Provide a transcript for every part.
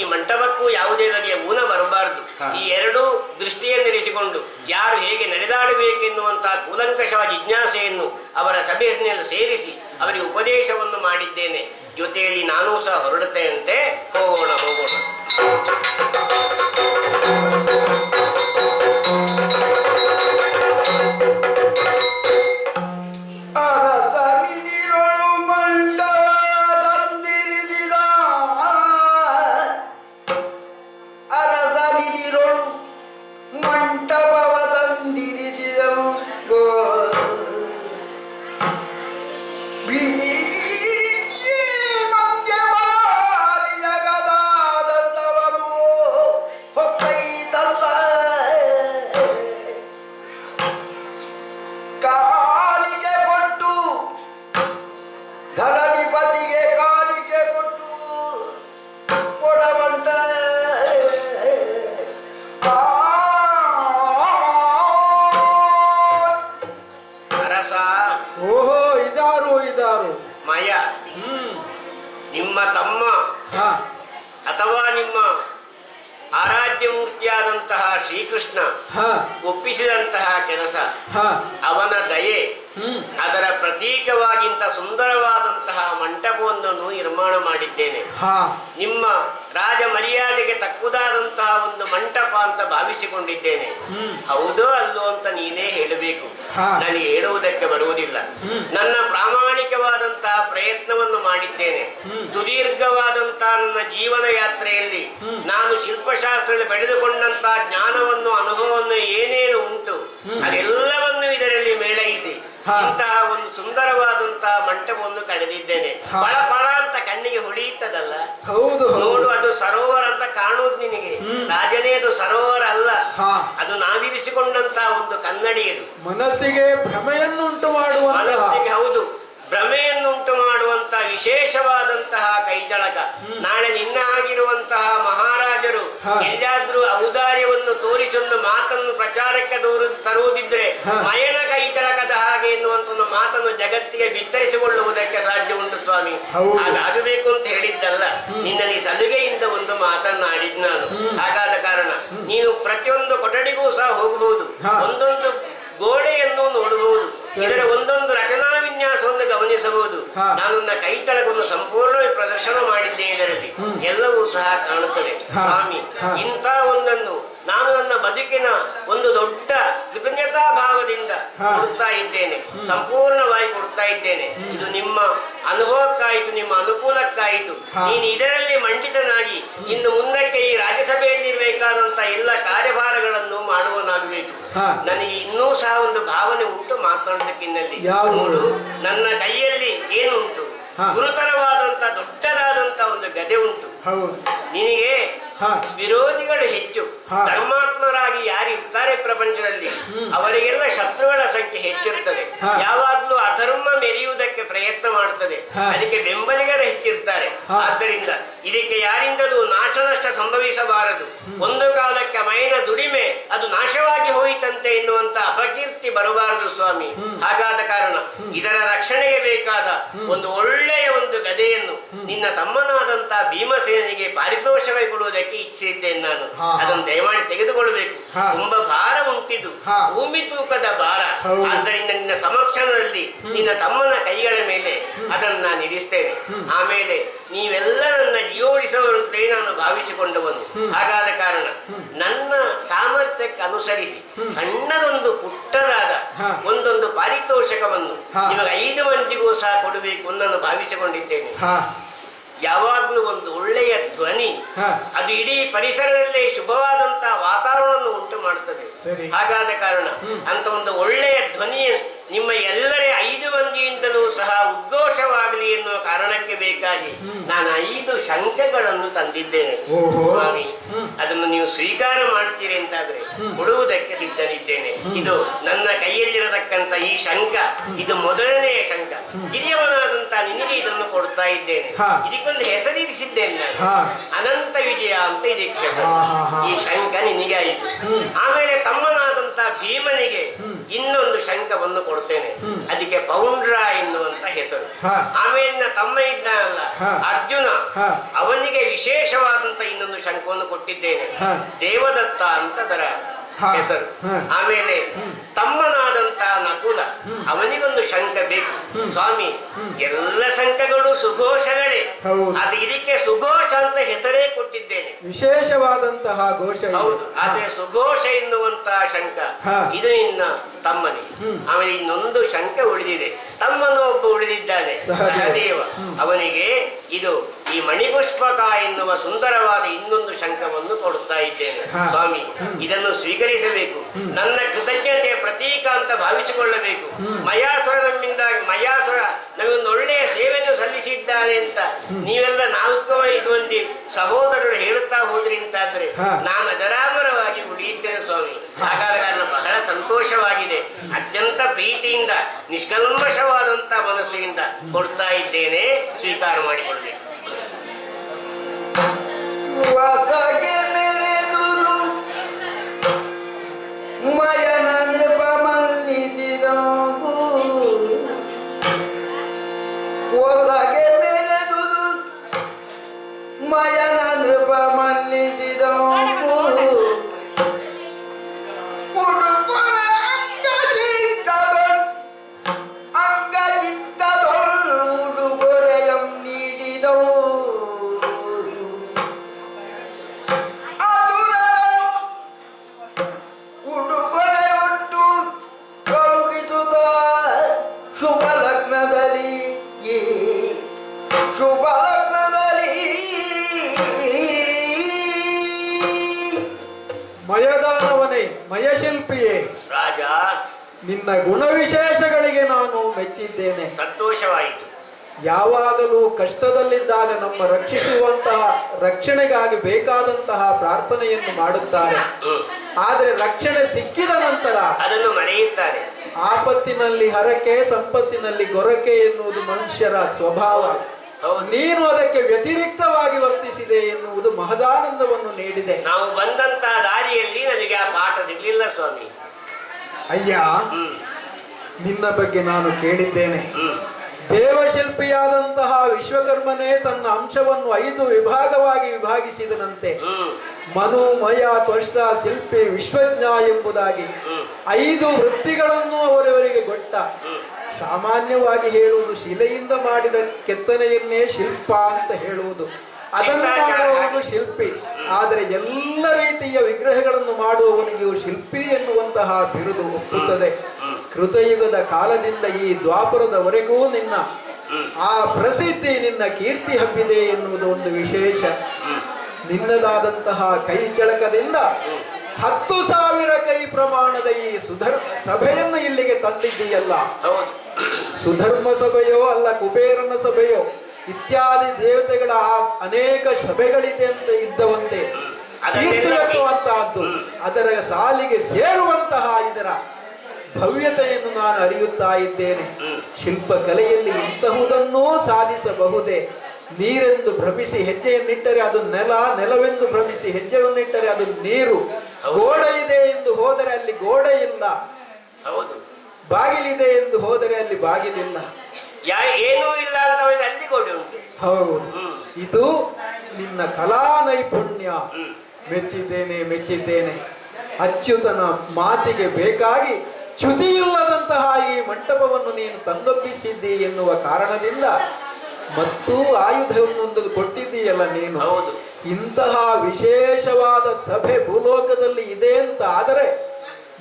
ಈ ಮಂಟಪಕ್ಕೂ ಯಾವುದೇ ಬಗೆಯ ಮೂಲ ಬರಬಾರದು. ಈ ಎರಡೂ ದೃಷ್ಟಿಯನ್ನಿರಿಸಿಕೊಂಡು ಯಾರು ಹೇಗೆ ನಡೆದಾಡಬೇಕೆನ್ನುವಂತಹ ಕೂಲಂಕಷವಾದ ಜಿಜ್ಞಾಸೆಯನ್ನು ಅವರ ಸಭೆಯಲ್ಲಿ ಸೇರಿಸಿ ಅವರಿಗೆ ಉಪದೇಶವನ್ನು ಮಾಡಿದ್ದೇನೆ. ಜೊತೆಯಲ್ಲಿ ನಾನೂ ಸಹ ಹೊರಡುತ್ತೇನಂತೆ. ಹೋಗೋಣ ಹೋಗೋಣ. খালিদিরুল মন্টব ಮಯ. ನಿಮ್ಮ ತಮ್ಮ ಅಥವಾ ನಿಮ್ಮ ಆರಾಧ್ಯ ಮೂರ್ತಿಯಾದಂತಹ ಶ್ರೀಕೃಷ್ಣ ಒಪ್ಪಿಸಿದಂತಹ ಕೆಲಸ. ಅವನ ದಯೆ. ಅದರ ಪ್ರತೀಕವಾಗಿಂತ ಸುಂದರವಾದಂತಹ ಮಂಟಪವೊಂದನ್ನು ನಿರ್ಮಾಣ ಮಾಡಿದ್ದೇನೆ. ನಿಮ್ಮ ರಾಜ ಮರ್ಯಾದೆಗೆ ತಕ್ಕುದಾದಂತಹ ಒಂದು ಮಂಟಪ ಅಂತ ಭಾವಿಸಿಕೊಂಡಿದ್ದೇನೆ. ಹೌದೋ ಅಲ್ಲೋ ಅಂತ ನೀನೇ ಹೇಳಬೇಕು. ನನಗೆ ಹೇಳುವುದಕ್ಕೆ ಬರುವುದಿಲ್ಲ. ನನ್ನ ನನ್ನ ಪ್ರಾಮಾಣಿಕವಾದಂತಹ ಪ್ರಯತ್ನವನ್ನು ಮಾಡಿದ್ದೇನೆ. ಸುದೀರ್ಘವಾದಂತಹ ನನ್ನ ಜೀವನ ಯಾತ್ರೆಯಲ್ಲಿ ನಾನು ಶಿಲ್ಪಶಾಸ್ತ್ರದಲ್ಲಿ ಪಡೆದುಕೊಂಡಂತಹ ಜ್ಞಾನವನ್ನು ಅನುಭವವನ್ನು ಏನೇನು ಉಂಟು ಅದೆಲ್ಲವನ್ನು ಇದರಲ್ಲಿ ಮೇಳೈಸಿ ಇಂತಹ ಒಂದು ಸುಂದರವಾದಂತಹ ಮಂಟಪವನ್ನು ಕಳೆದಿದ್ದೇನೆ ಬಹಳ ಪಳ ಅಂತ ಕಣ್ಣಿಗೆ ಹೊಳೆಯುತ್ತದಲ್ಲ? ಹೌದು ನೋಡು ಅದು ಸರೋವರ ಅಂತ ಕಾಣುವುದು ನಿನಗೆ. ರಾಜನೇ ಅದು ಸರೋವರ ಅಲ್ಲ. ಅದು ನಾವಿರಿಸಿಕೊಂಡಂತಹ ಒಂದು ಕನ್ನಡಿ ಅದು ಮನಸ್ಸಿಗೆ ಭ್ರಮೆಯನ್ನುಂಟು ಮಾಡುವ ಮನಸ್ಸಿಗೆ ಹೌದು ಭ್ರಮೆಯನ್ನು ಉಂಟು ಮಾಡುವಂತಹ ಕೈಚಳಕ ನಾಳೆ ನಿನ್ನ ಆಗಿರುವಂತಹ ಮಹಾರಾಜರು. ಎಲ್ಲಾದ್ರೂ ಔದಾರ್ಯವನ್ನು ತೋರಿಸೊಂದು ಮಾತನ್ನು ಪ್ರಚಾರಕ್ಕೆ ದೂರು ತರುವುದಿದ್ರೆ. ಮಯನ ಕೈಚಳಕದ ಹಾಗೆ ಎನ್ನುವಂತ ಒಂದು ಮಾತನ್ನು ಜಗತ್ತಿಗೆ ಬಿತ್ತರಿಸಿಕೊಳ್ಳುವುದಕ್ಕೆ ಸಾಧ್ಯ ಉಂಟು ಸ್ವಾಮಿ. ಹಾಗಾಗಬೇಕು ಅಂತ ಹೇಳಿದ್ದಲ್ಲ ನಿನ್ನಲ್ಲಿ ಸಲುಗೆಯಿಂದ ಒಂದು ಮಾತನ್ನಾಡಿದ್ ನಾನು ಹಾಗಾದ ಕಾರಣ ನೀನು ಪ್ರತಿಯೊಂದು ಕೊಠಡಿಗೂ ಸಹ ಹೋಗಬಹುದು. ಒಂದೊಂದು ಗೋಡೆಯನ್ನು ನೋಡಬಹುದು. ಇದರ ಒಂದೊಂದು ರಚನಾ ವಿನ್ಯಾಸವನ್ನು ಗಮನಿಸಬಹುದು. ನಾನು ನನ್ನ ಕೈಚಳಕವನ್ನು ಸಂಪೂರ್ಣ ಪ್ರದರ್ಶನ ಮಾಡಿದ್ದೆ ಇದರಲ್ಲಿ. ಎಲ್ಲವೂ ಸಹ ಕಾಣುತ್ತದೆ. ಸ್ವಾಮಿ. ಇಂಥ ಒಂದನ್ನು ನಾನು ನನ್ನ ಬದುಕಿನ ಒಂದು ದೊಡ್ಡ ಕೃತಜ್ಞತಾ ಭಾವದಿಂದ. ಕೊಡ್ತಾ ಇದ್ದೇನೆ. ಸಂಪೂರ್ಣವಾಗಿ ಕೊಡ್ತಾ ಇದ್ದೇನೆ. ಇದು ನಿಮ್ಮ ಅನುಭವಕ್ಕಾಯಿತು ನಿಮ್ಮ ಅನುಕೂಲಕ್ಕಾಯಿತು. ನೀನು ಇದರಲ್ಲಿ ಮಂಡಿತನಾಗಿ ಇನ್ನು ಮುಂದಕ್ಕೆ ಈ ರಾಜ್ಯಸಭೆಯಲ್ಲಿರಬೇಕಾದಂತ ಎಲ್ಲ ಕಾರ್ಯಭಾರಗಳನ್ನು ಮಾಡುವನಾಗಬೇಕು. ನನಗೆ ಇನ್ನೂ ಸಹ ಒಂದು ಭಾವನೆ ಉಂಟು ಮಾತಾಡೋದಕ್ಕಿನ್ನಲ್ಲಿ. ನೋಡು ನನ್ನ ಕೈಯಲ್ಲಿ ಏನು ಉಂಟು ಹಾ. ಗುರುತರವಾದಂತ ದೊಡ್ಡದಾದಂತ ಒಂದು ಗದೆ ಉಂಟು. ಹೌದು. ನಿನಗೆ ವಿರೋಧಿಗಳು ಹೆಚ್ಚು. ಧರ್ಮಾತ್ಮರಾಗಿ ಯಾರಿರ್ತಾರೆ ಪ್ರಪಂಚದಲ್ಲಿ ಅವರಿಗೆಲ್ಲ ಶತ್ರುಗಳ ಸಂಖ್ಯೆ ಹೆಚ್ಚಿರ್ತದೆ. ಯಾವಾಗ್ಲೂ ಅಧರ್ಮ ಮೆರೆಯುವುದಕ್ಕೆ ಪ್ರಯತ್ನ ಮಾಡ್ತದೆ. ಅದಕ್ಕೆ ಬೆಂಬಲಿಗರು ಹೆಚ್ಚಿರ್ತಾರೆ. ಆದ್ದರಿಂದ ಇದಕ್ಕೆ ಯಾರಿಂದಲೂ ನಾಶ ನಷ್ಟ ಸಂಭವಿಸಬಾರದು ಒಂದು ಕಾಲಕ್ಕೆ ಮೈನ ದುಡಿಮೆ ಅದು ನಾಶವಾಗಿ ಹೋಯಿತಂತೆ ಎನ್ನುವಂತ ಅಪಕೀರ್ತಿ ಬರಬಾರದು ಸ್ವಾಮಿ. ಹಾಗಾದ ಕಾರಣ ಇದರ ರಕ್ಷಣೆಗೆ ಬೇಕಾದ ಒಂದು ಒಳ್ಳೆಯ ಒಂದು ಗದೆಯನ್ನು ನಿನ್ನ ತಮ್ಮನಾದಂತ ಭೀಮಸೇನಿಗೆ ಪಾರಿತೋಷವೇ ಕೊಡುವುದಕ್ಕೆ ಇಚ್ಛಿಸಿದ್ದೇನೆ ನಾನು. ಅದನ್ನು ದಯಮಾಡಿ ತೆಗೆದುಕೊಳ್ಳಬೇಕು. ತುಂಬಾ ಭಾರ ಉಂಟಿದು. ಭೂಮಿ ತೂಕದ ಭಾರ. ಆದ್ದರಿಂದ ನಿನ್ನ ಸಮಕ್ಷಣದಲ್ಲಿ ನಿನ್ನ ತಮ್ಮನ ಕೈಗಳ ಮೇಲೆ ಅದನ್ನು ನಾನು ಇರಿಸ್ತೇನೆ. ಆಮೇಲೆ ನೀವೆಲ್ಲ ನನ್ನ ಜೀವೋಳಿಸವರು ಅಂತಲೇ ನಾನು ಭಾವಿಸಿಕೊಂಡವನು. ಹಾಗಾದ ಕಾರಣ ನನ್ನ ಸಾಮರ್ಥ್ಯಕ್ಕೆ ಅನುಸರಿಸಿ ಸಣ್ಣದೊಂದು ಪುಟ್ಟದಾದ ಒಂದೊಂದು ಪಾರಿತೋಷಕವನ್ನು. ನಿಮಗೆ ಐದು ಮಂದಿಗೂ ಸಹ ಕೊಡಬೇಕು ನಾನು ಭಾವಿಸಿಕೊಂಡಿದ್ದೇನೆ. ಯಾವಾಗ್ಲೂ ಒಂದು ಒಳ್ಳೆಯ ಧ್ವನಿ. ಅದು ಇಡೀ ಪರಿಸರದಲ್ಲಿ ಶುಭವಾದಂತಹ ವಾತಾವರಣವನ್ನು ಉಂಟು ಮಾಡುತ್ತದೆ. ಹಾಗಾದ ಕಾರಣ ಅಂತ ಒಂದು ಒಳ್ಳೆಯ ಧ್ವನಿ ನಿಮ್ಮ ಎಲ್ಲರ ಐದು ಮಂದಿಯಿಂದಲೂ ಸಹ ಉದ್ಘೋಷವಾಗಲಿ ಎನ್ನುವ ಕಾರಣಕ್ಕೆ ಬೇಕಾಗಿ ನಾನು ಐದು ಶಂಕೆಗಳನ್ನು ತಂದಿದ್ದೇನೆ. ಸ್ವಾಮಿ ಅದನ್ನು ನೀವು ಸ್ವೀಕಾರ ಮಾಡ್ತೀರಿ ಅಂತಾದ್ರೆ ಕೊಡುವುದಕ್ಕೆ ಸಿದ್ಧನಿದ್ದೇನೆ. ಇದು ನನ್ನ ಕೈಯಲ್ಲಿರತಕ್ಕಂತ ಈ ಶಂಕ ಇದು ಮೊದಲನೆಯ ಶಂಕ ಕಿರಿಯವನಾದಂತ ನಿನಗೆ ಇದನ್ನು ಕೊಡ್ತಾ ಇದ್ದೇನೆ. ಇದಕ್ಕೊಂದು ಹೆಸರಿರಿಸಿದ್ದೇನೆ ನಾನು. ಅನಂತ ವಿಜಯ ಅಂತ ಇದಕ್ಕೆ. ಈ ಶಂಕ ನಿನಗೆ ಆಯಿತು. ಆಮೇಲೆ ತಮ್ಮನಾದಂತ ಭೀಮನಿಗೆ ಇನ್ನೊಂದು ಶಂಕವನ್ನು ಕೊಡ್ತೇನೆ. ಅದಕ್ಕೆ ಪೌಂಡ್ರ ಎನ್ನುವಂತ ಹೆಸರು. ಆಮೇಲಿನ ತಮ್ಮ ಇದ್ದಾನಲ್ಲ. ಅರ್ಜುನ ಅವನಿಗೆ ವಿಶೇಷವಾದಂತ ಇನ್ನೊಂದು ಶಂಖವನ್ನು ಕೊಟ್ಟಿದ್ದೇನೆ. ದೇವದತ್ತ ಅಂತ ಅದರ. ಹೆಸರು. ಆಮೇಲೆ ತಮ್ಮನಾದಂತ ನಕುಲ ಅವನಿಗೊಂದು ಶಂಕ ಬೇಕು. ಸ್ವಾಮಿ ಎಲ್ಲ ಶಂಕಗಳು ಸುಘೋಷಗಳೇ. ಅದು ಇದಕ್ಕೆ ಸುಘೋಷ ಅಂತ ಹೆಸರೇ ಕೊಟ್ಟಿದ್ದೇನೆ. ವಿಶೇಷವಾದಂತಹ ಘೋಷ ಹೌದು. ಅದೇ ಸುಘೋಷ ಎನ್ನುವಂತಹ ಶಂಕ. ಇದು ಇನ್ನ ತಮ್ಮನಿಗೆ. ಹ್ಮ್. ಆಮೇಲೆ ಇನ್ನೊಂದು ಶಂಕೆ ಉಳಿದಿದೆ. ತಮ್ಮನು ಒಬ್ಬ ಉಳಿದಿದ್ದಾನೆ. ಸಹದೇವ. ಅವನಿಗೆ ಇದು ಈ ಮಣಿಪುಷ್ಪಕ ಎನ್ನುವ ಸುಂದರವಾದ ಇನ್ನೊಂದು ಶಂಕವನ್ನು ಕೊಡುತ್ತಾ ಇದ್ದೇನೆ. ಸ್ವಾಮಿ. ಇದನ್ನು ಸ್ವೀಕರಿಸಬೇಕು. ನನ್ನ ಕೃತಜ್ಞತೆಯ ಪ್ರತೀಕ ಅಂತ ಭಾವಿಸಿಕೊಳ್ಳಬೇಕು. ಮಯಾಸುರ ನಮ್ಮಿಂದ ಮಯಾಸುರ ನಮಗೊಂದು ಒಳ್ಳೆಯ ಸೇವೆಯನ್ನು ಸಲ್ಲಿಸಿದ್ದಾನೆ ಅಂತ ನೀವೆಲ್ಲ ನಾಲ್ಕು ಇದು ಸಹೋದರರು ಹೇಳುತ್ತಾ ಹೋದ್ರಿ ಅಂತಾದ್ರೆ. ನಾನು ಅಜರಾಮರವಾಗಿ ಉಳಿಯುತ್ತೇನೆ ಸ್ವಾಮಿ. ಹಾಗಾದ ಕಾರಣ ಬಹಳ ಸಂತೋಷವಾಗಿದೆ. ಅತ್ಯಂತ ಪ್ರೀತಿಯಿಂದ ನಿಷ್ಕಲ್ಮಶವಾದಂತ ಮನಸ್ಸಿನಿಂದ ಕೊಡ್ತಾ ಇದ್ದೇನೆ. ಸ್ವೀಕಾರ ಮಾಡಿಕೊಳ್ಳಬೇಕು ಕಷ್ಟದಲ್ಲಿದ್ದಾಗ ನಮ್ಮ ರಕ್ಷಿಸುವಂತಹ ರಕ್ಷಣೆಗಾಗಿ ಬೇಕಾದಂತಹ ಪ್ರಾರ್ಥನೆಯನ್ನು ಮಾಡುತ್ತಾರೆ. ಆದರೆ ರಕ್ಷಣೆ ಸಿಕ್ಕಿದ ನಂತರ ಅದನ್ನು ಮರೆಯುತ್ತಾರೆ. ಆಪತ್ತಿನಲ್ಲಿ ಹರಕೆ ಸಂಪತ್ತಿನಲ್ಲಿ ಗೊರಕೆ ಎನ್ನುವುದು ಮನುಷ್ಯರ ಸ್ವಭಾವ. ನೀನು ಅದಕ್ಕೆ ವ್ಯತಿರಿಕ್ತವಾಗಿ ವರ್ತಿಸಿದೆ ಎನ್ನುವುದು ಮಹದಾನಂದವನ್ನು ನೀಡಿದೆ. ನಾವು ಬಂದಂತ ದಾರಿಯಲ್ಲಿ ನನಗೆ ಆ ಪಾಠ ಸಿಗ್ಲಿಲ್ಲ ಸ್ವಾಮಿ. ಅಯ್ಯ ನಿನ್ನ ಬಗ್ಗೆ ನಾನು ಕೇಳಿದ್ದೇನೆ. ದೇವಶಿಲ್ಪಿಯಾದಂತಹ ವಿಶ್ವಕರ್ಮನೇ ತನ್ನ ಅಂಶವನ್ನು ಐದು ವಿಭಾಗವಾಗಿ ವಿಭಾಗಿಸಿದನಂತೆ. ಮನೋಮಯ ಮನು ಮಯ ತ್ವಷ್ಟ ಶಿಲ್ಪಿ ವಿಶ್ವಜ್ಞ ಎಂಬುದಾಗಿ ಐದು ವೃತ್ತಿಗಳನ್ನು ಅವರವರಿಗೆ ಕೊಟ್ಟ ಸಾಮಾನ್ಯವಾಗಿ ಹೇಳುವುದು ಶಿಲೆಯಿಂದ ಮಾಡಿದ ಕೆತ್ತನೆಯನ್ನೇ ಶಿಲ್ಪ ಅಂತ ಹೇಳುವುದು. ಅದನ್ನು ಮಾಡುವವನು ಶಿಲ್ಪಿ. ಆದರೆ ಎಲ್ಲ ರೀತಿಯ ವಿಗ್ರಹಗಳನ್ನು ಮಾಡುವವನಿಗೆ ಶಿಲ್ಪಿ ಎನ್ನುವಂತಹ ಬಿರುದು ಒಪ್ಪುತ್ತದೆ. ಕೃತಯುಗದ ಕಾಲದಿಂದ ಈ ದ್ವಾಪರದವರೆಗೂ ನಿನ್ನ ಆ ಪ್ರಸಿದ್ಧಿ ನಿನ್ನ ಕೀರ್ತಿ ಹಬ್ಬಿದೆ ಎನ್ನುವುದು ಒಂದು ವಿಶೇಷ. ನಿನ್ನದಾದಂತಹ ಕೈ ಚಳಕದಿಂದ ಹತ್ತು ಸಾವಿರ ಕೈ ಪ್ರಮಾಣದ ಈ ಸುಧರ್ಮ ಸಭೆಯನ್ನು ಇಲ್ಲಿಗೆ ತಂದಿದ್ದೀಯಲ್ಲ. ಸುಧರ್ಮ ಸಭೆಯೋ ಅಲ್ಲ ಕುಬೇರನ ಸಭೆಯೋ ಇತ್ಯಾದಿ ದೇವತೆಗಳ ಆ ಅನೇಕ ಸಭೆಗಳಿದೆ ಅಂತ ಇದ್ದವಂತೆ ಕೀರ್ತಿವೆತ್ತುವಂತಹದ್ದು ಅದರ ಸಾಲಿಗೆ ಸೇರುವಂತಹ ಇದರ ಭವ್ಯತೆಯನ್ನು ನಾನು ಅರಿಯುತ್ತಾ ಇದ್ದೇನೆ. ಶಿಲ್ಪ ಕಲೆಯಲ್ಲಿ ಇಂತಹುದನ್ನೂ ಸಾಧಿಸಬಹುದೇ? ನೀರೆಂದು ಭ್ರಮಿಸಿ ಹೆಜ್ಜೆಯನ್ನಿಟ್ಟರೆ ಅದು ನೆಲ ನೆಲವೆಂದು ಭ್ರಮಿಸಿ ಹೆಜ್ಜೆಯನ್ನಿಟ್ಟರೆ ಅದು ನೀರು. ಗೋಡೆ ಇದೆ ಎಂದು ಹೋದರೆ ಅಲ್ಲಿ ಗೋಡೆ ಇಲ್ಲ. ಹೌದು. ಬಾಗಿಲಿದೆ ಎಂದು ಹೋದರೆ ಅಲ್ಲಿ ಬಾಗಿಲಿಲ್ಲ. ಏನೂ ಇಲ್ಲ ಅಲ್ಲಿ ಗೋಡೆ ಉಂಟು. ಹೌದು. ಇದು ನಿನ್ನ ಕಲಾ ನೈಪುಣ್ಯ. ಮೆಚ್ಚಿದ್ದೇನೆ ಮೆಚ್ಚಿದ್ದೇನೆ. ಅಚ್ಯುತನ ಮಾತಿಗೆ ಬೇಕಾಗಿ ಚ್ಯುತಿಯಿಲ್ಲದಂತಹ ಈ ಮಂಟಪವನ್ನು ನೀನು ತಂದೊಪ್ಪಿಸಿದ್ದಿ ಎನ್ನುವ ಕಾರಣದಿಂದ ಮತ್ತು ಆಯುಧವನ್ನೊಂದು ಕೊಟ್ಟಿದ್ದೀಯಲ್ಲ ನೀನು. ಹೌದು. ಇಂತಹ ವಿಶೇಷವಾದ ಸಭೆ ಭೂಲೋಕದಲ್ಲಿ ಇದೆ ಅಂತ ಆದರೆ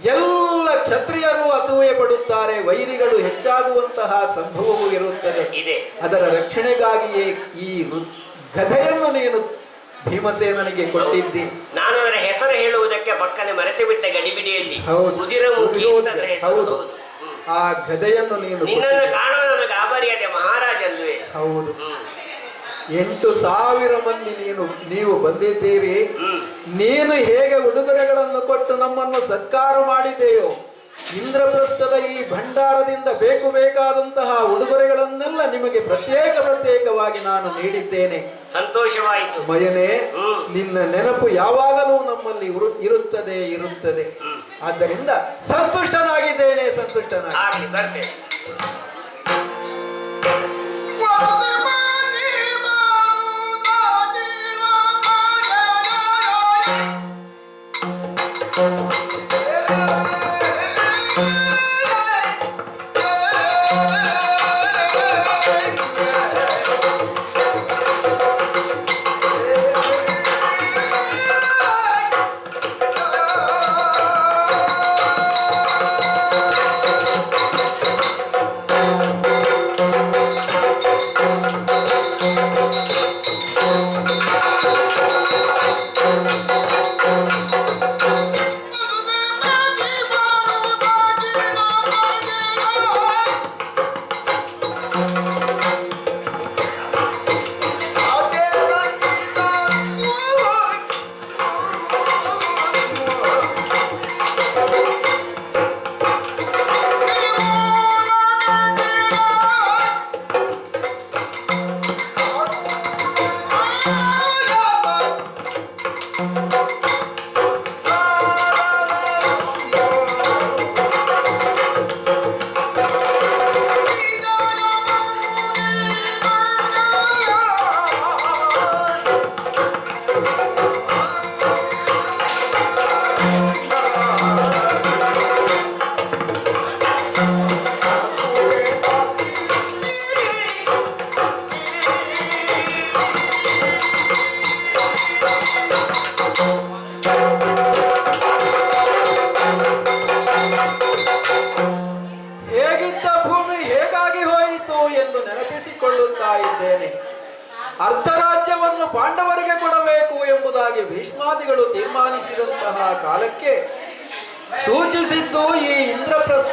ಎಲ್ಲ ಕ್ಷತ್ರಿಯರು ಅಸೂಯೆ ಪಡುತ್ತಾರೆ ವೈರಿಗಳು ಹೆಚ್ಚಾಗುವಂತಹ ಸಂಭವವೂ ಇರುತ್ತದೆ. ಇದೆ. ಅದರ ರಕ್ಷಣೆಗಾಗಿಯೇ ಈ ಗದೆಯನ್ನು ನೀನು ಭೀಮಸೇನನಿಗೆ ಕೊಟ್ಟಿದ್ದಿ. ನಾನು ಅದರ ಹೆಸರು ಹೇಳುವುದಕ್ಕೆ ಪಕ್ಕನೆ ಮರೆತು ಬಿಟ್ಟ ಗಡಿಬಿಡಿಯಲ್ಲಿ ಹೌದು. ಉದಿರಮುಖಿ ಅಂತ ಹೌದು. ಆ ಗದೆಯನ್ನು ನೀನು ನಿನ್ನನ್ನು. ಕಾಣುವ ನನಗೆ ಆಭಾರಿಯಾದೆ ಮಹಾರಾಜ ಅಲ್ವೇ ಹೌದು ಎಂಟು ಸಾವಿರ ಮಂದಿ ನೀನು ನೀವು ಬಂದಿದ್ದೀರಿ. ನೀನು ಹೇಗೆ ಉಡುಗೊರೆಗಳನ್ನು ಕೊಟ್ಟು ನಮ್ಮನ್ನು ಸತ್ಕಾರ ಮಾಡಿದೆಯೋ ಇಂದ್ರಪ್ರಸ್ಥದ ಈ ಭಂಡಾರದಿಂದ ಬೇಕು ಬೇಕಾದಂತಹ ಉಡುಗೊರೆಗಳನ್ನೆಲ್ಲ ನಿಮಗೆ ಪ್ರತ್ಯೇಕ ಪ್ರತ್ಯೇಕವಾಗಿ ನಾನು ನೀಡಿದ್ದೇನೆ. ಸಂತೋಷವಾಯಿತು. ಮಯನೇ ನಿನ್ನ ನೆನಪು ಯಾವಾಗಲೂ ನಮ್ಮಲ್ಲಿ ಇರು- ಇರುತ್ತದೆ ಇರುತ್ತದೆ. ಆದ್ದರಿಂದ ಸಂತುಷ್ಟನಾಗಿದ್ದೇನೆ ಸಂತುಷ್ಟನಾಗಿ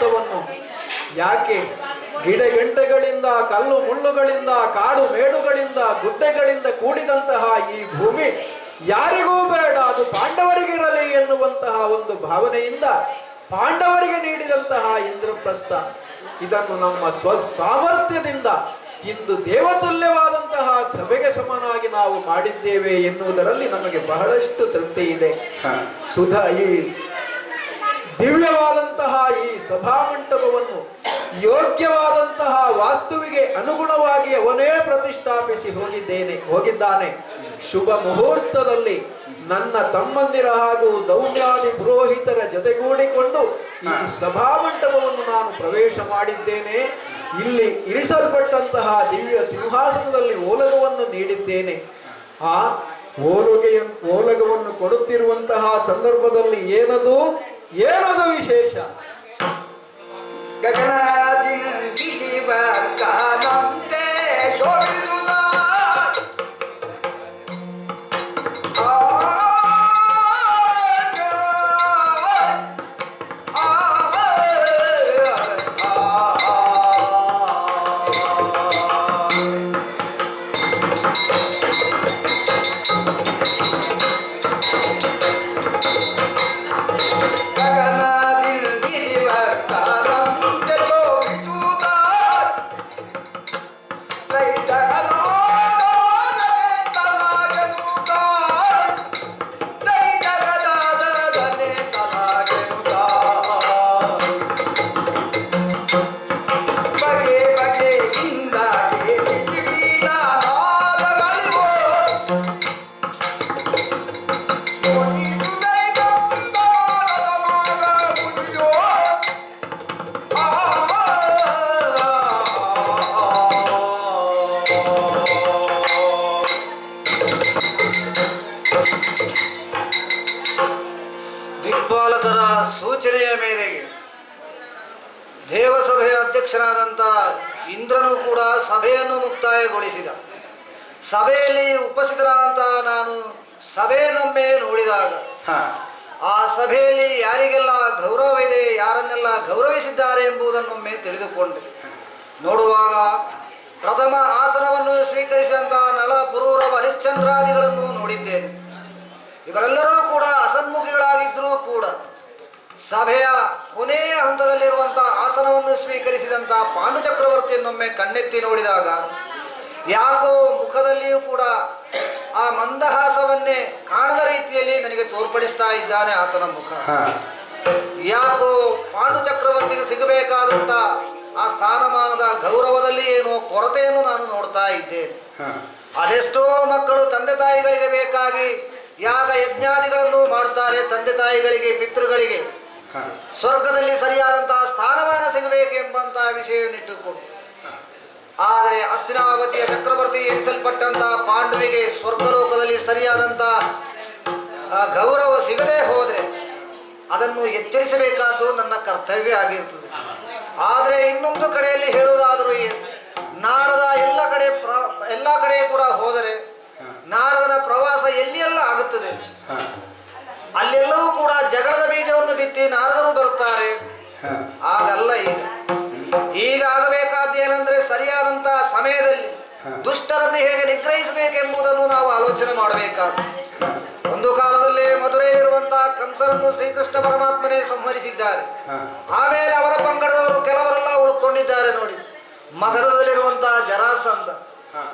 ಇಂದ್ರಪ್ರಸ್ಥವನ್ನು ಯಾಕೆ? ಗಿಡಗಂಟೆಗಳಿಂದ ಕಲ್ಲು ಮುಳ್ಳುಗಳಿಂದ ಕಾಡು ಮೇಡುಗಳಿಂದ ಗುಡ್ಡೆಗಳಿಂದ ಕೂಡಿದಂತಹ ಈ ಭೂಮಿ ಯಾರಿಗೂ ಬೇಡ. ಅದು ಪಾಂಡವರಿಗಿರಲಿ ಎನ್ನುವಂತಹ ಒಂದು ಭಾವನೆಯಿಂದ ಪಾಂಡವರಿಗೆ ನೀಡಿದಂತಹ ಇಂದ್ರಪ್ರಸ್ಥ. ಇದನ್ನು ನಮ್ಮ ಸ್ವಸಾಮರ್ಥ್ಯದಿಂದ ಇಂದು ದೇವತುಲ್ಯವಾದಂತಹ ಸಭೆಗೆ ಸಮನಾಗಿ ನಾವು ಮಾಡಿದ್ದೇವೆ ಎನ್ನುವುದರಲ್ಲಿ ನಮಗೆ ಬಹಳಷ್ಟು ತೃಪ್ತಿ ಇದೆ. ಸುಧಾ ಈ ದಿವ್ಯವಾದಂತಹ ಈ ಸಭಾಮಂಟಪವನ್ನು ಯೋಗ್ಯವಾದಂತಹ ವಾಸ್ತುವಿಗೆ ಅನುಗುಣವಾಗಿ ಅವನೇ ಪ್ರತಿಷ್ಠಾಪಿಸಿ ಹೋಗಿದ್ದೇನೆ ಹೋಗಿದ್ದಾನೆ. ಶುಭ ಮುಹೂರ್ತದಲ್ಲಿ ನನ್ನ ತಮ್ಮಂದಿರ ಹಾಗೂ ದೌರ್ಯಾದಿ ಪುರೋಹಿತರ ಜೊತೆಗೂಡಿಕೊಂಡು ಈ ಸಭಾಮಂಟಪವನ್ನು ನಾನು ಪ್ರವೇಶ ಮಾಡಿದ್ದೇನೆ. ಇಲ್ಲಿ ಇರಿಸಲ್ಪಟ್ಟಂತಹ ದಿವ್ಯ ಸಿಂಹಾಸನದಲ್ಲಿ ಓಲಗವನ್ನು ನೀಡಿದ್ದೇನೆ. ಆ ಓಲುಗೆಯ ಓಲಗವನ್ನು ಕೊಡುತ್ತಿರುವಂತಹ ಸಂದರ್ಭದಲ್ಲಿ ಏನದು? ಏನದು ವಿಶೇಷ? ಗಗನದಿಂದಿಳಿವರ್ಕಾನಂತೆ ಶೋಭಿಸುತ್ತ ದಿಗ್ಪಾಲಕರ ಸೂಚನೆಯ ಮೇರೆಗೆ ದೇವಸಭೆಯ ಅಧ್ಯಕ್ಷನಾದಂಥ ಇಂದ್ರನು ಕೂಡ ಸಭೆಯನ್ನು ಮುಕ್ತಾಯಗೊಳಿಸಿದ. ಸಭೆಯಲ್ಲಿ ಉಪಸ್ಥಿತರಾದಂತಹ ನಾನು ಸಭೆಯನ್ನೊಮ್ಮೆ ನೋಡಿದಾಗ ಆ ಸಭೆಯಲ್ಲಿ ಯಾರಿಗೆಲ್ಲ ಗೌರವವಿದೆ ಯಾರನ್ನೆಲ್ಲ ಗೌರವಿಸಿದ್ದಾರೆ ಎಂಬುದನ್ನೊಮ್ಮೆ ತಿಳಿದುಕೊಂಡೆ. ನೋಡುವಾಗ ಪ್ರಥಮ ಆಸನವನ್ನು ಸ್ವೀಕರಿಸಿದಂತಹ ನಳ ಪುರೂರ ಹರಿಶ್ಚಂದ್ರಾದಿಗಳನ್ನು ನೋಡಿದ್ದೇನೆ. ಇವರೆಲ್ಲರೂ ಕೂಡ ಅಸನ್ಮುಖಿಗಳಾಗಿದ್ದರೂ ಕೂಡ ಸಭೆಯ ಕೊನೆಯ ಹಂತದಲ್ಲಿರುವಂತಹ ಆಸನವನ್ನು ಸ್ವೀಕರಿಸಿದಂತಹ ಪಾಂಡು ಚಕ್ರವರ್ತಿಯನ್ನೊಮ್ಮೆ ಕಣ್ಣೆತ್ತಿ ನೋಡಿದಾಗ ಯಾಕೋ ಮುಖದಲ್ಲಿಯೂ ಕೂಡ ಆ ಮಂದಹಾಸವನ್ನೇ ಕಾಣದ ರೀತಿಯಲ್ಲಿ ನನಗೆ ತೋರ್ಪಡಿಸ್ತಾ ಇದ್ದಾನೆ ಆತನ ಮುಖ. ಯಾಕೋ ಪಾಂಡು ಚಕ್ರವರ್ತಿಗೆ ಸಿಗಬೇಕಾದಂತ ಆ ಸ್ಥಾನಮಾನದ ಗೌರವದಲ್ಲಿ ಏನೋ ಕೊರತೆಯನ್ನು ನಾನು ನೋಡ್ತಾ ಇದ್ದೇನೆ. ಅದೆಷ್ಟೋ ಮಕ್ಕಳು ತಂದೆ ತಾಯಿಗಳಿಗೆ ಬೇಕಾಗಿ ಯಾಗ ಯಜ್ಞಾದಿಗಳನ್ನು ಮಾಡ್ತಾರೆ ತಂದೆ ತಾಯಿಗಳಿಗೆ ಪಿತೃಗಳಿಗೆ. ಸ್ವರ್ಗದಲ್ಲಿ ಸರಿಯಾದಂತಹ ಸ್ಥಾನಮಾನ ಸಿಗಬೇಕೆಂಬಂತಹ ವಿಷಯವನ್ನಿಟ್ಟುಕೊಂಡು ಆದರೆ ಅಸ್ತಿನಾವತಿಯ ಚಕ್ರವರ್ತಿ ಎನಿಸಲ್ಪಟ್ಟಂತಹ ಪಾಂಡುವಿಗೆ ಸ್ವರ್ಗಲೋಕದಲ್ಲಿ ಸರಿಯಾದಂತಹ ಗೌರವ ಸಿಗದೆ ಹೋದ್ರೆ ಅದನ್ನು ಎಚ್ಚರಿಸಬೇಕಾದ್ದು ನನ್ನ ಕರ್ತವ್ಯ ಆಗಿರ್ತದೆ. ಆದರೆ ಇನ್ನೊಂದು ಕಡೆಯಲ್ಲಿ ಹೇಳುವುದಾದರೂ ಏನು? ನಾರದ ಎಲ್ಲ ಕಡೆ ಪ್ರ ಎಲ್ಲ ಕಡೆ ಕೂಡ ಹೋದರೆ ನಾರದನ ಪ್ರವಾಸ ಎಲ್ಲಿಯೆಲ್ಲ ಎಲ್ಲ ಆಗುತ್ತದೆ ಅಲ್ಲೆಲ್ಲವೂ ಕೂಡ ಜಗಳದ ಬೀಜವನ್ನು ಬಿತ್ತಿ ನಾರದರು ಬರುತ್ತಾರೆ. ಆಗಲ್ಲ ಈಗ. ಈಗ ಆಗಬೇಕಾದ್ದೇನೆಂದ್ರೆ ಸರಿಯಾದಂತಹ ಸಮಯದಲ್ಲಿ ದುಷ್ಟರನ್ನು ಹೇಗೆ ನಿಗ್ರಹಿಸಬೇಕೆಂಬುದನ್ನು ನಾವು ಆಲೋಚನೆ ಮಾಡಬೇಕಾದ ಒಂದು ಕಾಲದಲ್ಲಿ ಮಧುರೆಯಲ್ಲಿರುವಂತಹ ಕಂಸರನ್ನು ಶ್ರೀಕೃಷ್ಣ ಪರಮಾತ್ಮನೇ ಸಂಹರಿಸಿದ್ದಾರೆ. ಆಮೇಲೆ ಅವರ ಪಂಗಡದವರು ಕೆಲವರೆಲ್ಲ ಉಳ್ಕೊಂಡಿದ್ದಾರೆ ನೋಡಿ. ಮಗಧದಲ್ಲಿರುವಂತಹ ಜರಾಸಂಧ.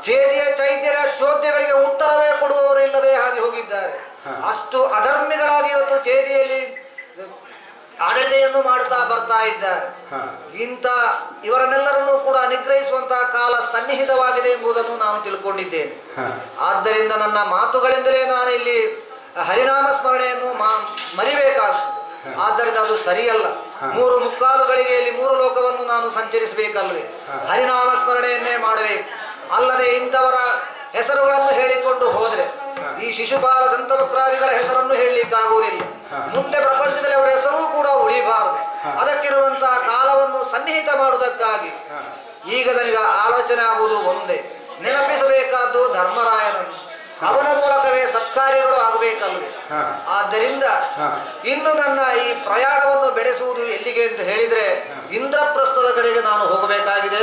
ಚೇದಿಯ ಚೈತ್ಯರ ಚೋದ್ಯಗಳಿಗೆ ಉತ್ತರವೇ ಕೊಡುವವರು ಇಲ್ಲದೆ ಹಾಗೆ ಹೋಗಿದ್ದಾರೆ. ಅಷ್ಟು ಅಧರ್ಮಿಗಳಾಗಿ ಇವತ್ತು ಚೇದಿಯಲ್ಲಿ ಆಡಳಿತೆಯನ್ನು ಮಾಡುತ್ತಾ ಬರ್ತಾ ಇದ್ದಾರೆ. ಇಂಥ ಇವರನ್ನೆಲ್ಲರನ್ನೂ ಕೂಡ ನಿಗ್ರಹಿಸುವಂತಹ ಕಾಲ ಸನ್ನಿಹಿತವಾಗಿದೆ ಎಂಬುದನ್ನು ನಾನು ತಿಳ್ಕೊಂಡಿದ್ದೇನೆ. ಆದ್ದರಿಂದ ನನ್ನ ಮಾತುಗಳಿಂದಲೇ ನಾನು ಇಲ್ಲಿ ಹರಿನಾಮ ಸ್ಮರಣೆಯನ್ನು ಮಾ- ಮರಿಬೇಕಾಗುತ್ತದೆ ಆದ್ದರಿಂದ ಅದು ಸರಿಯಲ್ಲ. ಮೂರು ಮುಕ್ಕಾಲುಗಳಿಗೆ ಇಲ್ಲಿ ಮೂರು ಲೋಕವನ್ನು ನಾನು ಸಂಚರಿಸಬೇಕಲ್ವೇ? ಹರಿನಾಮ ಸ್ಮರಣೆಯನ್ನೇ ಮಾಡಬೇಕು. ಅಲ್ಲದೆ ಇಂಥವರ ಹೆಸರುಗಳನ್ನು ಹೇಳಿಕೊಂಡು ಹೋದ್ರೆ ಈ ಶಿಶುಪಾಲ ದಂತವಕ್ರಾದಿಗಳ ಹೆಸರನ್ನು ಹೇಳಲಿಕ್ಕಾಗುವುದಿಲ್ಲ. ಮುಂದೆ ಪ್ರಪಂಚದಲ್ಲಿ ಅವರ ಹೆಸರು ಕೂಡ ಉಳಿಬಾರದು. ಅದಕ್ಕಿರುವಂತಹ ಕಾಲವನ್ನು ಸನ್ನಿಹಿತ ಮಾಡುವುದಕ್ಕಾಗಿ ಈಗ ನನಗೆ ಆಲೋಚನೆ ಆಗುವುದು ಒಂದೇ. ನೆನಪಿಸಬೇಕಾದ್ದು ಧರ್ಮರಾಯನನ್ನು. ಅವನ ಮೂಲಕವೇ ಸತ್ಕಾರ್ಯಗಳು ಆಗಬೇಕಲ್ವೇ? ಆದ್ದರಿಂದ ಇನ್ನು ನನ್ನ ಈ ಪ್ರಯಾಣವನ್ನು ಬೆಳೆಸುವುದು ಎಲ್ಲಿಗೆ ಅಂತ ಹೇಳಿದ್ರೆ ಇಂದ್ರಪ್ರಸ್ಥದ ಕಡೆಗೆ ನಾನು ಹೋಗಬೇಕಾಗಿದೆ.